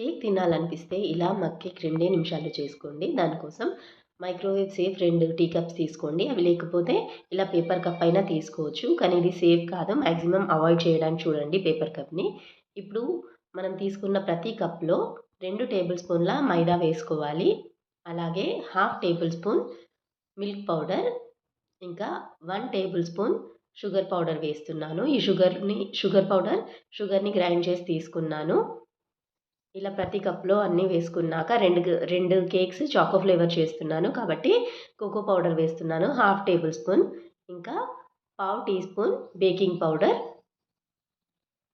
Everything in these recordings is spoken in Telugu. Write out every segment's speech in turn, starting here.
కేక్ తినాలనిపిస్తే ఇలా మగ్ కేక్ రెండే నిమిషాలు చేసుకోండి. దానికోసం మైక్రోవేవ్ సేఫ్ రెండు టీ కప్స్ తీసుకోండి. అవి లేకపోతే ఇలా పేపర్ కప్ అయినా తీసుకోవచ్చు. కానీ ఇది సేఫ్ కాదు. మ్యాక్సిమం అవాయిడ్ చేయడానికి చూడండి పేపర్ కప్ని. ఇప్పుడు మనం తీసుకున్న ప్రతి కప్లో రెండు టేబుల్ స్పూన్ల మైదా వేసుకోవాలి. అలాగే half tablespoon milk powder. ఇంకా one tablespoon sugar powder వేస్తున్నాను. ఈ షుగర్ని షుగర్ పౌడర్ షుగర్ని గ్రైండ్ చేసి తీసుకున్నాను. ఇలా ప్రతి కప్లో అన్నీ వేసుకున్నాక రెండు రెండు కేక్స్ చాకో ఫ్లేవర్ చేస్తున్నాను. కాబట్టి కోకో పౌడర్ వేస్తున్నాను. హాఫ్ టేబుల్ స్పూన్ ఇంకా పావు టీ స్పూన్ బేకింగ్ పౌడర్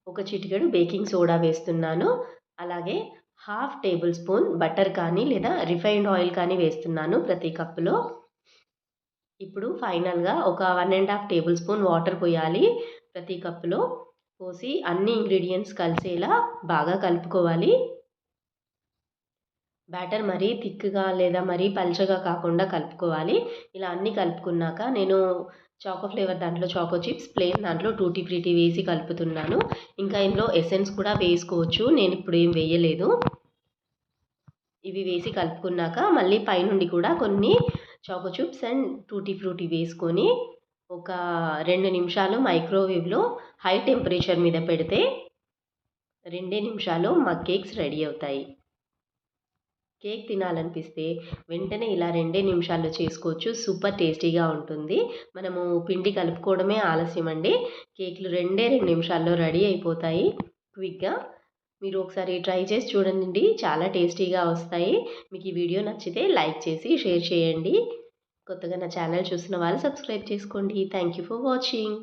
ఒక చిటికెడు బేకింగ్ సోడా వేస్తున్నాను. అలాగే హాఫ్ టేబుల్ స్పూన్ బటర్ కానీ లేదా రిఫైన్డ్ ఆయిల్ కానీ వేస్తున్నాను ప్రతి కప్పులో. ఇప్పుడు ఫైనల్గా ఒక one and half tablespoon water పోయాలి ప్రతి కప్పులో. పోసి అన్ని ఇంగ్రీడియంట్స్ కలిసేలా బాగా కలుపుకోవాలి. బ్యాటర్ మరీ థిక్గా లేదా మరీ పల్చగా కాకుండా కలుపుకోవాలి. ఇలా అన్నీ కలుపుకున్నాక నేను చాకో ఫ్లేవర్ దాంట్లో చాకో చిప్స్ ప్లేన్ దాంట్లో టూటీ ఫ్రూటీ వేసి కలుపుతున్నాను. ఇంకా ఇందులో ఎసెన్స్ కూడా వేసుకోవచ్చు. నేను ఇప్పుడు ఏం వేయలేదు. ఇవి వేసి కలుపుకున్నాక మళ్ళీ పైనుండి కూడా కొన్ని choco chips and tutti frutti వేసుకొని ఒక రెండు నిమిషాలు మైక్రోవేవ్లో హై టెంపరేచర్ మీద పెడితే రెండే నిమిషాలు మా కేక్స్ రెడీ అవుతాయి. కేక్ తినాలనిపిస్తే వెంటనే ఇలా రెండే నిమిషాల్లో చేసుకోవచ్చు. సూపర్ టేస్టీగా ఉంటుంది. మనము పిండి కలుపుకోవడమే ఆలస్యం అండి. కేక్లు రెండే రెండు నిమిషాల్లో రెడీ అయిపోతాయి. క్విక్గా మీరు ఒకసారి ట్రై చేసి చూడండి. చాలా టేస్టీగా వస్తాయి. మీకు ఈ వీడియో నచ్చితే లైక్ చేసి షేర్ చేయండి. కొత్తగా నా ఛానల్ చూసిన వాళ్ళు సబ్స్క్రైబ్ చేసుకోండి. Thank you for watching